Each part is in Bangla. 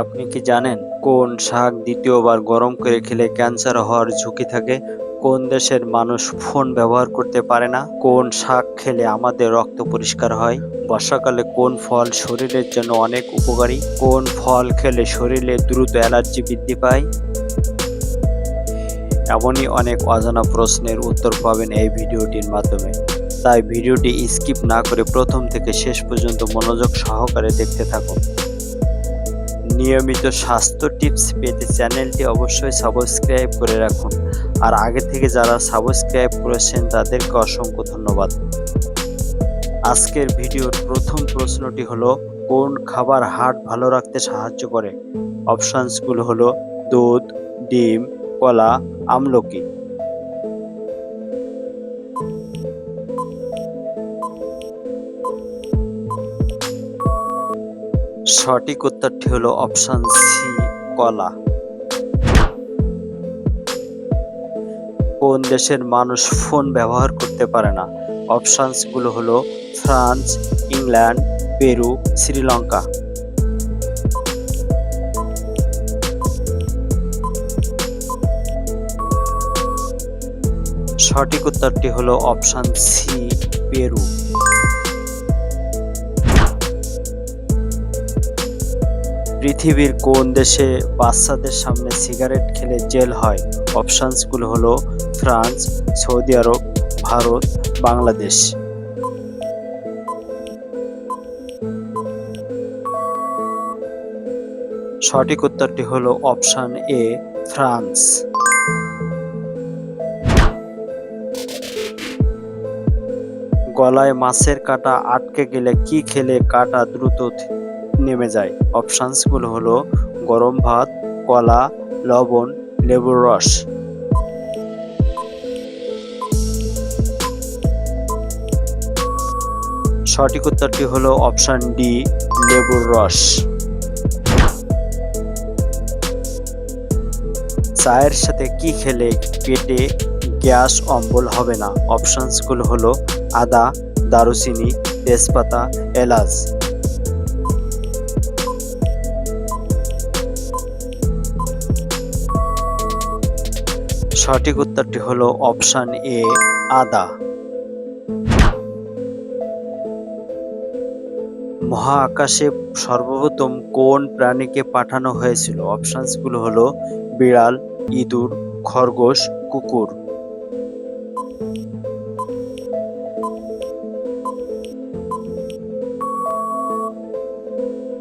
আপনি কি জানেন কোন শাক দ্বিতীয়বার গরম করে খেলে ক্যান্সার হওয়ার ঝুঁকি থাকে? কোন দেশের মানুষ ফোন ব্যবহার করতে পারে না? কোন শাক খেলে আমাদের রক্ত পরিষ্কার হয়? বর্ষাকালে কোন ফল শরীরের জন্য অনেক উপকারী? কোন ফল খেলে শরীরে দ্রুত অ্যালার্জি বৃদ্ধি পায়? এমনই অনেক অজানা প্রশ্নের উত্তর পাবেন এই ভিডিওটির মাধ্যমে। তাই ভিডিওটি স্কিপ না করে প্রথম থেকে শেষ পর্যন্ত মনোযোগ সহকারে দেখতে থাকুন। নিয়মিত স্বাস্থ্য টিপস পেতে চ্যানেলটি অবশ্যই সাবস্ক্রাইব করে রাখুন। আর আগে থেকে যারা সাবস্ক্রাইব করেছেন, তাদেরকে অসংখ্য ধন্যবাদ। আজকের ভিডিওর প্রথম প্রশ্নটি হলো, কোন খাবার হার্ট ভালো রাখতে সাহায্য করে? অপশানসগুলো হলো, দুধ, ডিম, কলা, আমলকি। সঠিক উত্তরটি হলো অপশন সি কলা। কোন দেশের মানুষ ফোন ব্যবহার করতে পারে না? অপশানসগুলো হলো ফ্রান্স, ইংল্যান্ড, পেরু, শ্রীলঙ্কা। সঠিক উত্তরটি হলো অপশন সি পেরু। পৃথিবীর কোন দেশে বাচ্চাদের সামনে সিগারেট খেলে জেল হয়? অপশানসগুলো হলো France, Saudi Arab, Bharat, Bangladesh. সঠিক উত্তরটি হলো অপশান এ, ফ্রান্স। গলায় মাছের কাঁটা আটকে গেলে কি খেলে কাটা দ্রুত নেমে যায়। অপশানসগুলো হলো গরম ভাত, কলা, লবণ, লেবুর রস। সঠিক উত্তরটি হলো অপশান ডি, লেবুর রস। চায়ের সাথে কি খেলে পেটে গ্যাস অম্বল হবে না? অপশানসগুলো হলো আদা, দারুচিনি, তেজপাতা, এলাচ। সঠিক উত্তরটি হলো অপশান এ, আদা। মহাকাশে সর্বপ্রথম কোন প্রাণীকে পাঠানো হয়েছিল? অপশানসগুলো হলো বিড়াল, ইঁদুর, খরগোশ, কুকুর।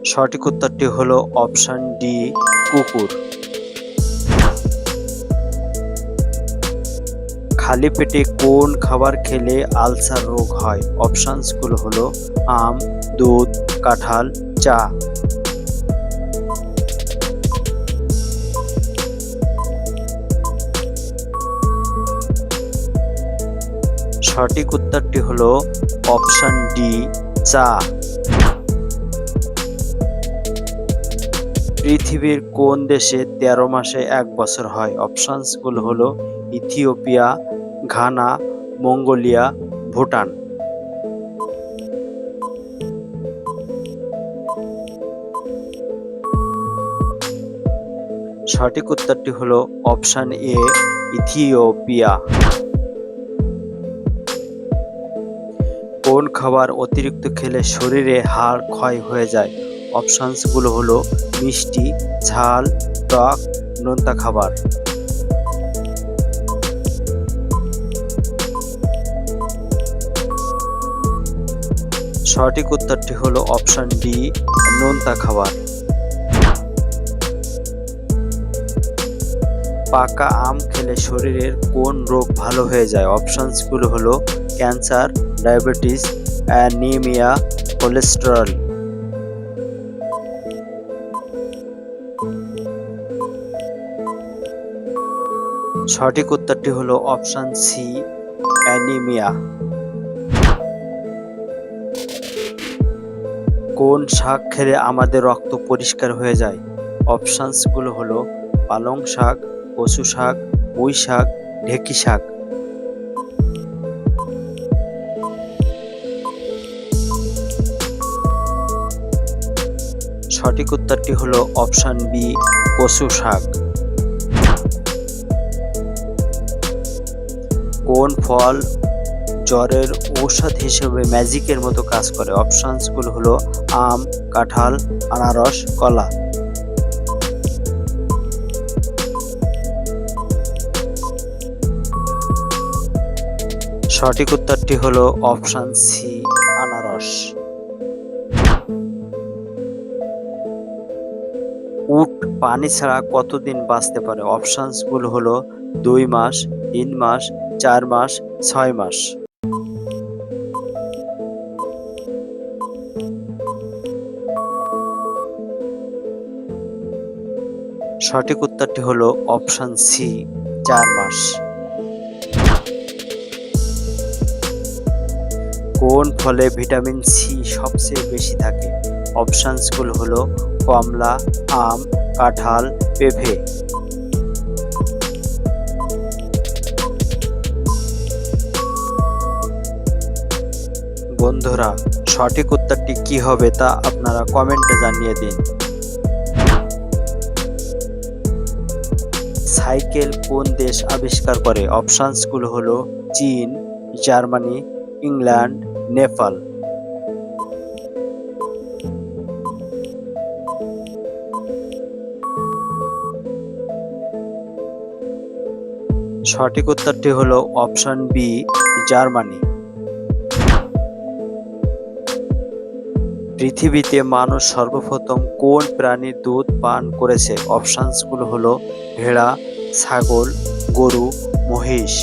সঠিক উত্তরটি হলো অপশান ডি, কুকুর। খালি পেটে কোন খাবার খেলে আলসার রোগ হয়? অপশানসগুলো হলো আম, দুধ, কাঁঠাল, চা। সঠিক উত্তরটি হলো অপশান ডি, চা। পৃথিবীর কোন দেশে তেরো মাসে এক বছর হয়? অপশানসগুলো হলো ইথিওপিয়া ঘানা, মঙ্গোলিয়া, ভুটান। সঠিক উত্তরটি হলো অপশান এ, ইথিওপিয়া। কোন খাবার অতিরিক্ত খেলে শরীরে হাড় ক্ষয় হয়ে যায়? অপশানসগুলো হলো মিষ্টি, ঝাল, টক, নোনতা খাবার। সঠিক উত্তরটি হলো অপশন ডি, নোনতা খাবার। পাকা আম খেলে শরীরের কোন রোগ ভালো হয়ে যায়? অপশনসগুলো হলো ক্যান্সার, ডায়াবেটিস, অ্যানিমিয়া, কোলেস্টেরল। সঠিক উত্তরটি হলো অপশন সি, অ্যানিমিয়া। কোন শাক খেলে আমাদের রক্ত পরিষ্কার হয়ে যায়? অপশানসগুলো হলো পালং শাক, কচু শাক, পুঁই শাক, ঢেকি শাক। সঠিক উত্তরটি হলো অপশান বি, কচু শাক। কোন ফল জ্বরের ঔষধ হিসেবে ম্যাজিকের মতো কাজ করে। অপশনসগুলো হলো আম, কাঁঠাল, আনারস, কলা। সঠিক উত্তরটি হলো অপশান সি, আনারস। উট, পানি ছাড়া কতদিন বাঁচতে পারে? অপশানসগুলো হলো দুই মাস, তিন মাস, চার মাস, ছয় মাস। সঠিক উত্তরটি হলো অপশান সি চার মাস। কোন ফলে ভিটামিন সি সবচেয়ে বেশি থাকে? অপশনসগুলো হলো কমলা, আম, কাঁঠাল পেঁপে বন্ধুরা, সঠিক উত্তরটি কি হবে তা আপনারা কমেন্টে জানিয়ে দিন। সাইকেল কোন দেশ আবিষ্কার করে? অপশানসগুলো হলো চীন, জার্মানি, ইংল্যান্ড, নেপাল। সঠিক উত্তরটি হলো অপশন বি, জার্মানি। পৃথিবীতে মানুষ সর্বপ্রথম কোন প্রাণীর দুধ পান করেছে? অপশানসগুলো হলো ভেড়া, ছাগল, গরু, মহিষ।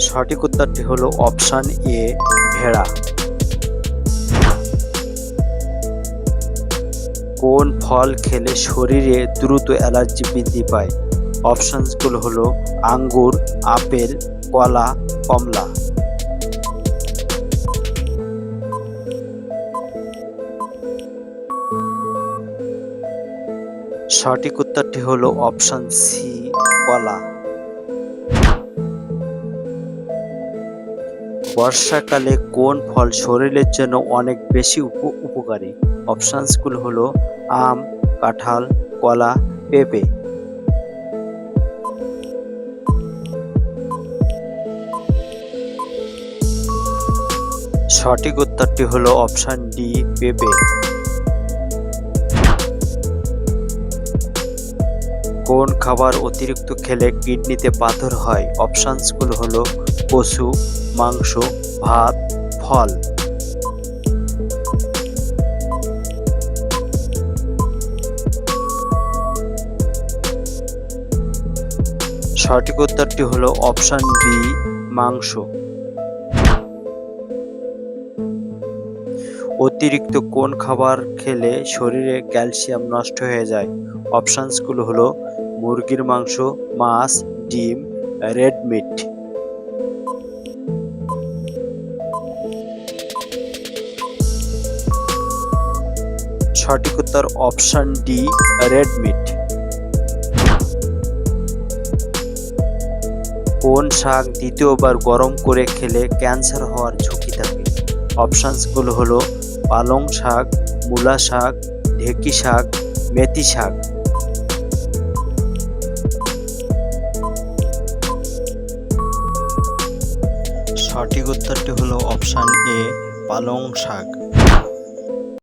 সঠিক উত্তরটি হলো অপশান এ, ভেড়া। কোন ফল খেলে শরীরে দ্রুত অ্যালার্জি বৃদ্ধি পায়? অপশনসগুলো হলো আঙ্গুর, আপেল, কলা, কমলা। সঠিক উত্তরটি হলো অপশন সি, কলা। বর্ষাকালে কোন ফল শরীরের জন্য অনেক বেশি উপ- উপকারী? অপশনসগুলো হলো আম, কাঁঠাল, কলা, পেঁপে। সঠিক উত্তরটি হলো অপশান ডি পেঁপে। কোন খাবার অতিরিক্ত খেলে কিডনিতে পাথর হয়? অপশানসগুলো হলো কচু, মাংস, ভাত, ফল। সঠিক উত্তরটি হলো অপশান বি মাংস। অতিরিক্ত কোন খাবার খেলে শরীরে ক্যালসিয়াম নষ্ট হয়ে যায়? অপশানসগুলো হলো মুরগির মাংস, মাছ, ডিম, রেড মিট। সঠিক উত্তর অপশন ডি, রেড মিট। কোন শাক দ্বিতীয়বার গরম করে খেলে ক্যান্সার হওয়ার ঝুঁকি থাকে? অপশানসগুলো হলো পালং শাক, মূলা শাক, ঢেঁকি শাক, মেথি শাক। সঠিক উত্তরটি হলো অপশান এ, পালং শাক।